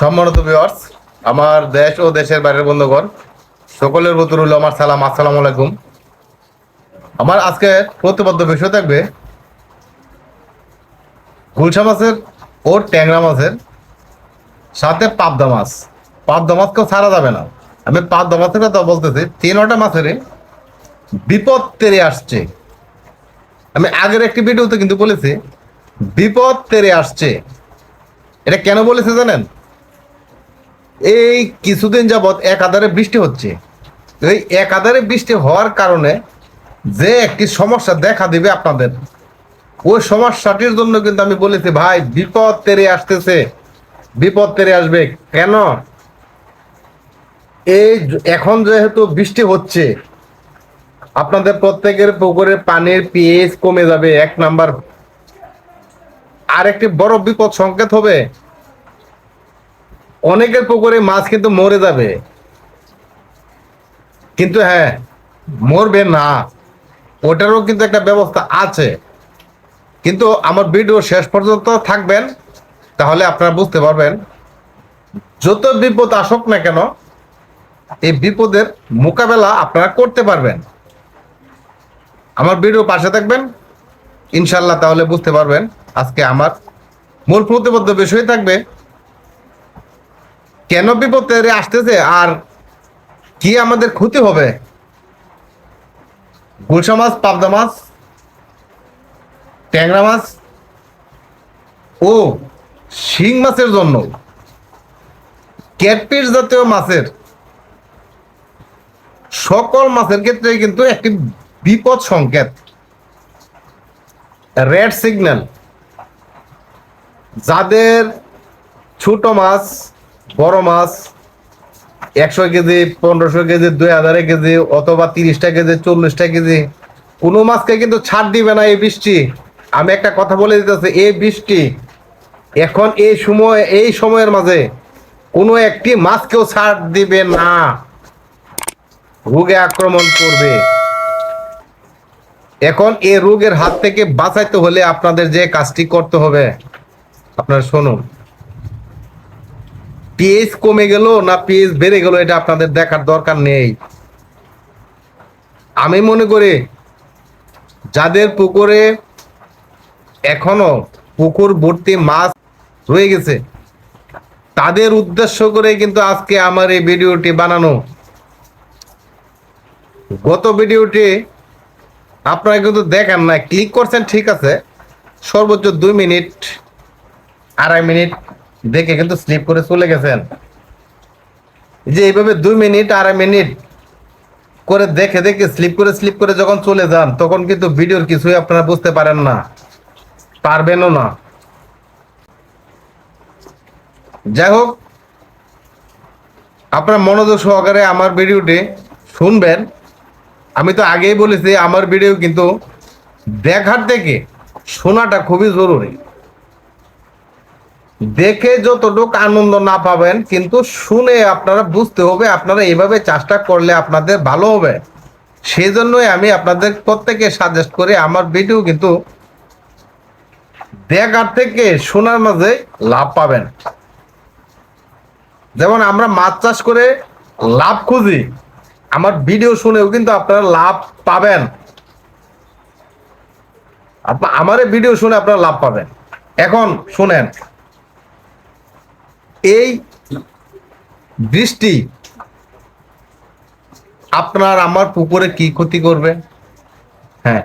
সম্মানিত ভিউয়ার্স আমার দেশ ও দেশের বাইরের বন্ধুগণ, সকলের প্রতি রইল আমার সালাম, আসসালামু আলাইকুম। আমার আজকে প্রতিবদ্ধ বিষয় থাকবে গুলশা মাছের ও ট্যাংরা মাছের সাথে পাবদা মাছ। পাবদা মাছ কেউ ছাড়া যাবে না। আমি পাবদা মাছের কথা বলতেছি, তিনটা মাছেরই বিপদ তেরে আসছে। আমি আগের একটি ভিডিওতে কিন্তু বলেছি, বিপদ তেরে আসছে। এটা কেন বলেছে জানেন? এই কিছুদিন যাবৎ একাধারে বৃষ্টি হচ্ছে। এই একাধারে বৃষ্টি হওয়ার কারণে যে একটি সমস্যা দেখা দিবে আপনাদের, ওই সমস্যাটির জন্য কিন্তু আমি বলেছি, ভাই, বিপদ তেরে আসতেছে। বিপদ তেরে আসবে। কেন? এই এখন যেহেতু বৃষ্টি হচ্ছে, আপনাদের প্রত্যেকের পুকুরে পানির পিএইচ কমে যাবে, এক নাম্বার। আরেকটি বড় বিপদ সংকেত হবে অনেকের পুকুরে মাছ কিন্তু মরে যাবে। কিন্তু হ্যাঁ মরবে না। ওটারও কিন্তু একটা ব্যবস্থা আছে। কিন্তু আমার ভিডিও শেষ পর্যন্ত থাকবেন, তাহলে আপনারা বুঝতে পারবেন, যত বিপদ আসুক না কেন, এই বিপদের মোকাবেলা আপনারা করতে পারবেন। আমার ভিডিও পাশে থাকবেন ইনশাল্লাহ তাহলে বুঝতে পারবেন, আজকে আমার মূল প্রতিবদ্ধ বিষয় থাকবে কেন বিপদ আসতেছে? আর কি আমাদের ক্ষতি হবে? গুলশা মাছ, পাবদা মাছ, ট্যাংরা মাছ, ও, শিং মাছের জন্য। ক্যাটপিস জাতীয় মাছের। সকল মাছের ক্ষেত্রে কিন্তু একটি বিপদ সংকেত। রেড সিগন্যাল যাদের ছোট মাছ বড় মাছ, একশো কেজি, পনেরোশো কেজি, দুই হাজার কেজি, অথবা তিরিশটা কেজি, চল্লিশটা কেজি। কোনো মাছকে কিন্তু ছাড় দিবে না এই বৃষ্টি। আমি একটা কথা বলে দিতেছি, এই বৃষ্টি এখন এই সময়, এই সময়ের মাঝে কোনো একটি মাছকেও ছাড় দিবে না। রোগে আক্রমণ করবে। এখন এই রোগের হাত থেকে বাঁচাইতে হলে আপনাদের যে কাজটি করতে হবে, আপনারা শুনুন। পিএইচ কমে গেল না পিএইচ বেড়ে গেল এটা আপনাদের দেখার দরকার নেই। আমি মনে করি যাদের পুকুরে এখনও পুকুর ভর্তি মাছ রয়ে গেছে, তাদের উদ্দেশ্য করে কিন্তু আজকে আমার এই ভিডিওটি বানানো। গত ভিডিওটি আপনারা কিন্তু দেখেন না ক্লিক করছেন ঠিক আছে, সর্বোচ্চ দুই মিনিট, আড়াই মিনিট দেখে কিন্তু স্লিপ করে চলে গেছেন। যে এইভাবে দুই মিনিট, আড়াই মিনিট করে দেখে দেখে স্লিপ করে স্লিপ করে যখন চলে যান, তখন কিন্তু ভিডিওর কিছুই আপনারা বুঝতে পারেন না, পারবেনও না। যাই হোক, আপনার মনোযোগ সহকারে আমার ভিডিওটি শুনবেন। আমি তো আগেই বলেছি, আমার ভিডিও কিন্তু দেখার থেকে শোনাটা খুবই জরুরি। দেখে যতটুক আনন্দ না পাবেন, কিন্তু শুনে আপনারা বুঝতে হবে, আপনারা এইভাবে চাষটা করলে আপনাদের ভালো হবে। সেই জন্যই আমি আপনাদের প্রত্যেকে সাজেস্ট করি, আমার ভিডিও কিন্তু দেখার থেকে শোনার মাঝে লাভ পাবেন। যেমন আমরা মাছ চাষ করে লাভ খুঁজি, আমার ভিডিও শুনেও কিন্তু আপনারা লাভ পাবেন। আমার ভিডিও শুনে আপনারা লাভ পাবেন। এখন শুনেন এই বৃষ্টি আপনার আমার পুকুরে কি ক্ষতি করবে? হ্যাঁ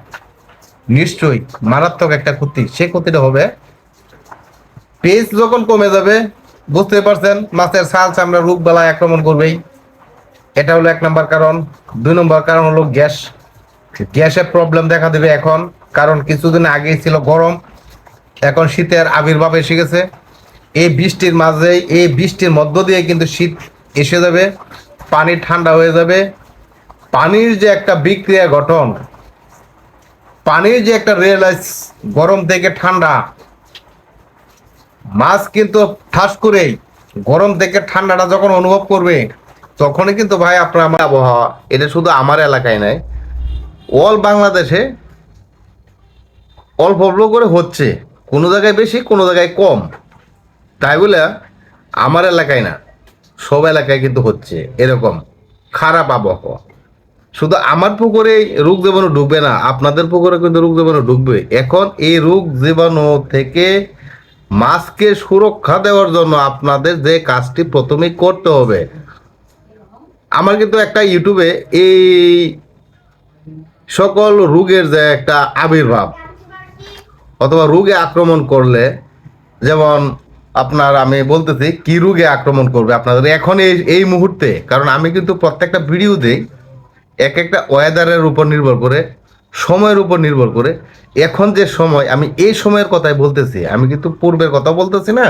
নিশ্চয়ই মারাত্মক একটা ক্ষতি। সে ক্ষতিটা হবে, পেজ যখন কমে যাবে বুঝতে পারছেন, মাছের ছাল চামড়া রোগ বেলায় আক্রমণ করবেই। এটা হলো এক নম্বর কারণ। দুই নম্বর কারণ হলো গ্যাস। গ্যাসের প্রবলেম দেখা দেবে এখন, কারণ কিছুদিন আগেই ছিল গরম, এখন শীতের আবির্ভাব এসে গেছে। এই বৃষ্টির মাঝে এই বৃষ্টির মধ্য দিয়ে কিন্তু শীত এসে যাবে, পানি ঠান্ডা হয়ে যাবে। পানির যে একটা বিক্রিয়া গঠন, পানির যে একটা রিয়েলাইজ গরম থেকে ঠান্ডা, মাছ কিন্তু ঠাস করেই গরম থেকে ঠান্ডাটা যখন অনুভব করবে, তখনই কিন্তু ভাই আপনার আমার আবহাওয়া, এটা শুধু আমার এলাকায় নয় অল বাংলাদেশে অল্প অল্প করে হচ্ছে, কোনো জায়গায় বেশি, কোনো জায়গায় কম। তাই বলে আমার এলাকায় না, সব এলাকায় কিন্তু হচ্ছে এরকম খারাপ আবহাওয়া। শুধু আমার পুকুরে রোগ জীবাণু ঢুকবে না, আপনাদের পুকুরে কিন্তু রোগ জীবাণু ঢুকবে এখন এই রোগ জীবাণু থেকে মাছকে সুরক্ষা দেওয়ার জন্য আপনাদের যে কাজটি প্রথমেই করতে হবে। আমার কিন্তু একটা ইউটিউবে এই সকল রোগের যে একটা আবির্ভাব অথবা রোগে আক্রমণ করলে, যেমন আপনার আমি বলতেছি, কি রোগে আক্রমণ করবে আপনাদের এখন এই এই মুহূর্তে? কারণ আমি কিন্তু প্রত্যেকটা ভিডিও দিই, এক একটা ওয়েদারের উপর নির্ভর করে, সময়ের উপর নির্ভর করে। এখন যে সময়, আমি এই সময়ের কথাই বলতেছি। আমি কিন্তু পূর্বের কথা বলতেছি না,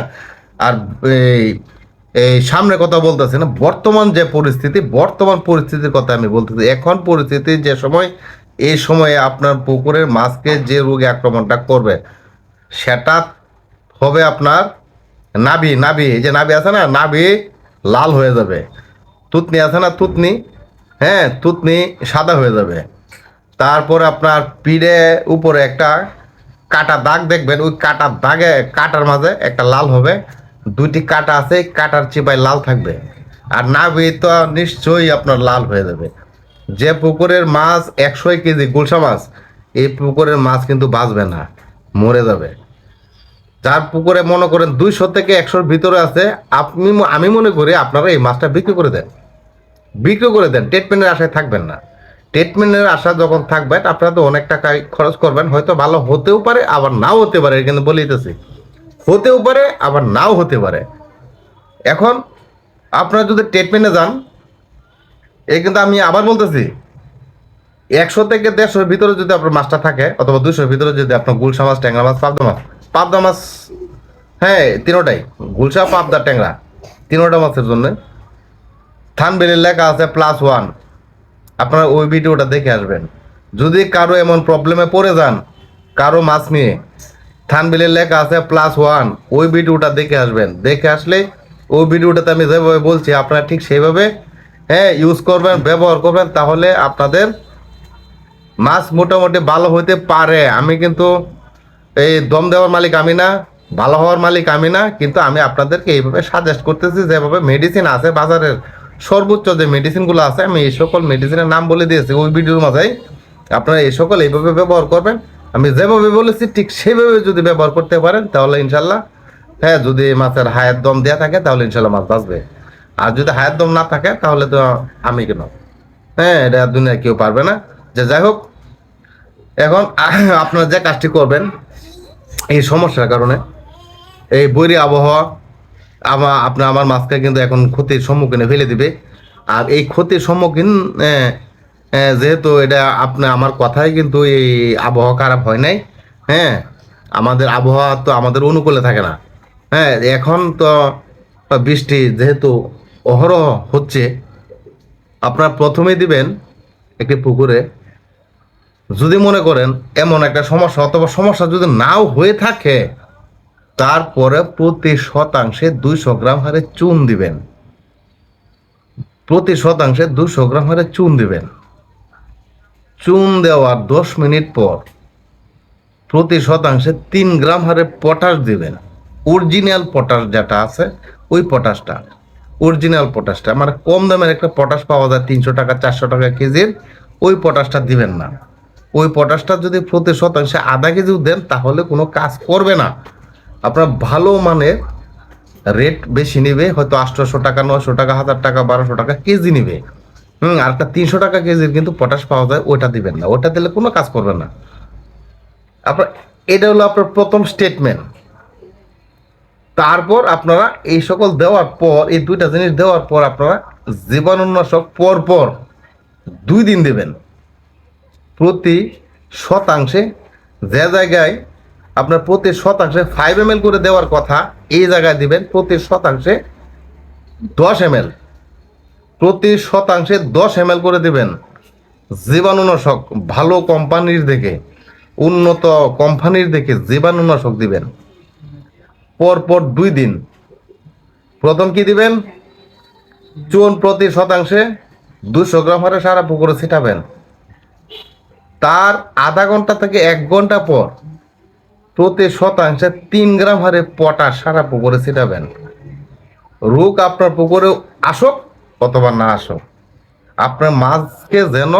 আর এই এই সামনে কথা বলতেছি না। বর্তমান যে পরিস্থিতি, বর্তমান পরিস্থিতির কথা আমি বলতেছি। এখন পরিস্থিতি যে সময়, এই সময়ে আপনার পুকুরের মাছকে যে রোগে আক্রমণটা করবে, সেটা হবে আপনার নাবি এই যে নাবি আছে না নাবি লাল হয়ে যাবে। তুতনি আছে না তুতনি হ্যাঁ তুতনি সাদা হয়ে যাবে। তারপর আপনার পিঠে উপরে একটা কাটা দাগ দেখবেন, ওই কাটার দাগে, কাটার মাঝে একটা লাল হবে। দুটি কাটা আছে কাটার চিপায় লাল থাকবে। আর নাভি তো নিশ্চয়ই আপনার লাল হয়ে যাবে। যে পুকুরের মাছ একশো কেজি গুলশা মাছ, এই পুকুরের মাছ কিন্তু বাঁচবে না, মরে যাবে। যার পুকুরে মনে করেন দুইশো থেকে একশোর ভিতরে আছে, আপনি আমি মনে করি আপনারা এই মাছটা বিক্রি করে দেন। বিক্রি করে দেন ট্রিটমেন্টের আশায় থাকবেন না। ট্রিটমেন্টের আশা যখন থাকবেন আপনারা তো অনেক টাকা খরচ করবেন, হয়তো ভালো হতেও পারে, আবার নাও হতে পারে কিন্তু বলিতেছি হতেও পারে, আবার নাও হতে পারে। এখন আপনারা যদি ট্রিটমেন্টে যান এই কিন্তু আমি আবার বলতেছি, একশো থেকে দেড়শোর ভিতরে যদি আপনার মাছটা থাকে, অথবা দুশোর ভিতরে যদি আপনার গুলশা মাছ, ট্যাংরা মাছ, পাবদা মাছ পাবদা মাছ হ্যাঁ তিনোটাই। গুলশা পাবদা ট্যাংরা, তিনোটা মাছের জন্য। থানবেলের লেখা আছে প্লাস ওয়ান আপনারা ওই ভিডিওটা দেখে আসবেন। যদি কারও এমন প্রবলেমে পড়ে যান, কারও মাছ নিয়ে, থানবিলের লেখা আছে প্লাস ওয়ান ওই ভিডিওটা দেখে আসবেন। দেখে আসলে ওই ভিডিওটাতে আমি যেভাবে বলছি, আপনারা ঠিক সেইভাবে হ্যাঁ ইউজ করবেন, ব্যবহার করবেন, তাহলে আপনাদের মাছ মোটামুটি ভালো হতে পারে। আমি কিন্তু এই দম দেওয়ার মালিক আমি না, ভালো হওয়ার মালিক আমি না, কিন্তু আমি আপনাদেরকে এইভাবে সাজেস্ট করতেছি, যেভাবে মেডিসিন আছে, বাজারের সর্বোচ্চ যে মেডিসিনগুলো আছে, আমি এই সকল মেডিসিনের নাম বলে দিয়েছি ওই ভিডিওর মাঝেই। আপনারা এই সকল এইভাবে ব্যবহার করবেন। আমি যেভাবে বলেছি, ঠিক সেভাবে যদি ব্যবহার করতে পারেন, তাহলে ইনশাল্লাহ হ্যাঁ যদি মাছের হায়াত দম দেওয়া থাকে, তাহলে ইনশাল্লাহ মাছ বাঁচবে। আর যদি হায়াত দম না থাকে, তাহলে তো আমি কেন? হ্যাঁ এটা দুনিয়া কেউ পারবে না। যে যাই হোক, এখন আপনারা যে কাজটি করবেন এই সমস্যার কারণে এই বৈরী আবহাওয়া আমার আপনার আমার মাছকে কিন্তু এখন ক্ষতির সম্মুখীনে ফেলে দিবে। আর এই ক্ষতির সম্মুখীন যেহেতু এটা আপনার আমার কথাই কিন্তু এই আবহাওয়া খারাপ হয় নাই হ্যাঁ? আমাদের আবহাওয়া তো আমাদের অনুকূলে থাকে না হ্যাঁ? এখন তো বৃষ্টি যেহেতু অহরহ হচ্ছে, আপনার প্রথমেই দিবেন একটি পুকুরে যদি মনে করেন এমন একটা সমস্যা অথবা সমস্যা যদি নাও হয়ে থাকে, তারপরে প্রতি শতাংশে দুইশো গ্রাম হারে চুন দিবেন। প্রতি শতাংশে দুশো গ্রাম হারে চুন দিবেন। চুন দেওয়ার দশ মিনিট পর প্রতি শতাংশে তিন গ্রাম হারে পটাশ দিবেন। অরিজিনাল পটাশ যেটা আছে, ওই পটাশটা। অরিজিনাল পটাশটা মানে কম দামের একটা পটাশ পাওয়া যায় তিনশো টাকা, চারশো টাকা কেজির, ওই পটাশটা দিবেন না। ওই পটাশটা যদি প্রতি শতাংশে আধা কেজিও দেন, তাহলে কোনো কাজ করবে না। আপনার ভালো মানের রেট বেশি নেবে, হয়তো আটশোশো টাকা নশো টাকা, হাজার টাকা, বারোশো টাকা কেজি নেবে। হুম, আর একটা তিনশো টাকা কেজির কিন্তু পটাশ পাওয়া যায়, ওইটা দিবেন না। ওটা দিলে কোনো কাজ করবে না। আপনার, এটা হলো আপনার প্রথম স্টেটমেন্ট তারপর আপনারা এই সকল দেওয়ার পর, এই দুইটা জিনিস দেওয়ার পর আপনারা জীবাণুনাশক পর পর দুই দিন দেবেন। প্রতি শতাংশে যে জায়গায় আপনার প্রতি শতাংশে ফাইভ এম করে দেওয়ার কথা, এই জায়গায় দিবেন প্রতি শতাংশে দশ এম প্রতি শতাংশে দশ এম করে দিবেন। জীবাণুনাশক ভালো কোম্পানির দেখে, উন্নত কোম্পানির দেখে জীবাণুনাশক দিবেন। পরপর দুই দিন। প্রথম কি দিবেন? চুন প্রতি শতাংশে দুশো গ্রাম হারে সারা পুকুরে ছিটাবেন। তার আধা ঘণ্টা থেকে এক ঘণ্টা পর প্রতি শতাংশে তিন গ্রাম হারে পটাশ সারা পুকুরে ছিটাবেন। রোগ আপনার পুকুরে আসুক অথবা না আসুক, আপনার মাছকে যেন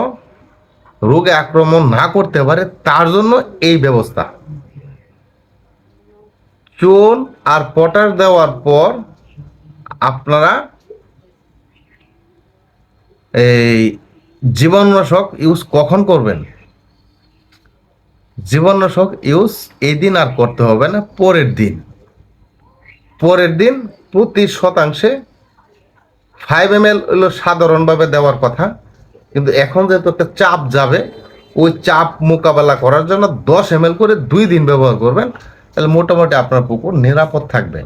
রোগে আক্রমণ না করতে পারে, তার জন্য এই ব্যবস্থা। চুন আর পটাশ দেওয়ার পর আপনারা এই জীবাণুনাশক ইউজ কখন করবেন? জীবাণুনাশক ইউজ এই দিন আর করতে হবে না, পরের দিন। পরের দিন প্রতি শতাংশে ফাইভ এম এল হলো সাধারণভাবে দেওয়ার কথা, কিন্তু এখন যেহেতু একটা চাপ যাবে, ওই চাপ মোকাবেলা করার জন্য দশ এম করে দুই দিন ব্যবহার করবেন, তাহলে মোটামুটি আপনার পুকুর নিরাপদ থাকবে।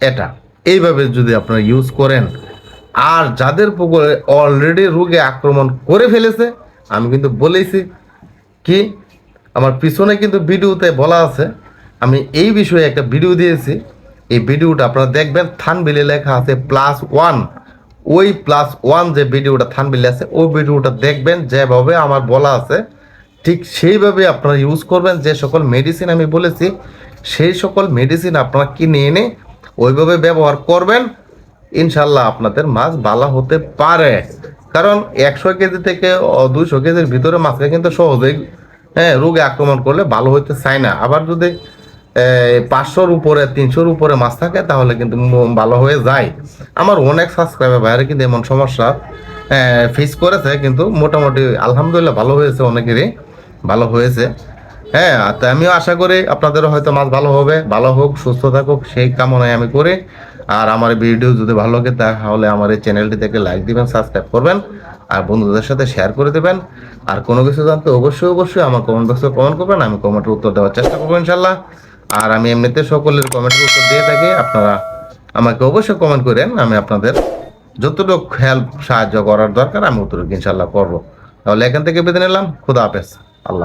এটা এইভাবে যদি আপনারা ইউজ করেন, আর যাদের পুকুরে অলরেডি রোগে আক্রমণ করে ফেলেছে, আমি কিন্তু বলেছি কি? আমার পিছনে কিন্তু ভিডিওতে বলা আছে, আমি এই বিষয়ে একটা ভিডিও দিয়েছি। এই ভিডিওটা আপনারা দেখবেন, থানবিলে লেখা আছে প্লাস ওয়ান ওই প্লাস ওয়ান যে ভিডিওটা থানবিলে আছে, ওই ভিডিওটা দেখবেন, যেভাবে আমার বলা আছে, ঠিক সেইভাবে আপনারা ইউজ করবেন। যে সকল মেডিসিন আমি বলেছি, সেই সকল মেডিসিন আপনারা কিনে এনে ওইভাবে ব্যবহার করবেন। ইনশাল্লাহ আপনাদের মাছ ভালো হতে পারে। কারণ একশো কেজি থেকে দুশো কেজির ভিতরে মাছকে কিন্তু সহজেই হ্যাঁ রোগে আক্রমণ করলে ভালো হইতে চায় না। আবার যদি পাঁচশোর উপরে, তিনশোর উপরে মাছ থাকে, তাহলে কিন্তু ভালো হয়ে যায়। আমার অনেক সাবস্ক্রাইবার বাইরে কিন্তু এমন সমস্যা ফেস করেছে, কিন্তু মোটামুটি আলহামদুলিল্লাহ ভালো হয়েছে অনেকেরই, ভালো হয়েছে। হ্যাঁ তা আমিও আশা করি আপনাদেরও হয়তো মাছ ভালো হবে, ভালো হোক, সুস্থ থাকুক, সেই কামনায় আমি করি। আর আমার ভিডিও যদি ভালো লাগে, তাহলে আমার এই চ্যানেলটি থেকে লাইক দিবেন সাবস্ক্রাইব করবেন, আর বন্ধুদের সাথে শেয়ার করে দেবেন। আর কোনো কিছু জানতে অবশ্যই অবশ্যই আমার কমেন্ট বক্সে কমেন্ট করবেন, আমি কমেন্টের উত্তর দেওয়ার চেষ্টা করব ইনশাল্লাহ। আর আমি এমনিতে সকলের কমেন্টের উত্তর দিয়ে থাকি, আপনারা আমাকে অবশ্যই কমেন্ট করেন, আমি আপনাদের যতটুকু হেল্প সাহায্য করার দরকার, আমি উত্তর ইনশাল্লাহ করব। তাহলে এখান থেকে বেঁধে নিলাম, খুদা হাফেজ, আল্লাহ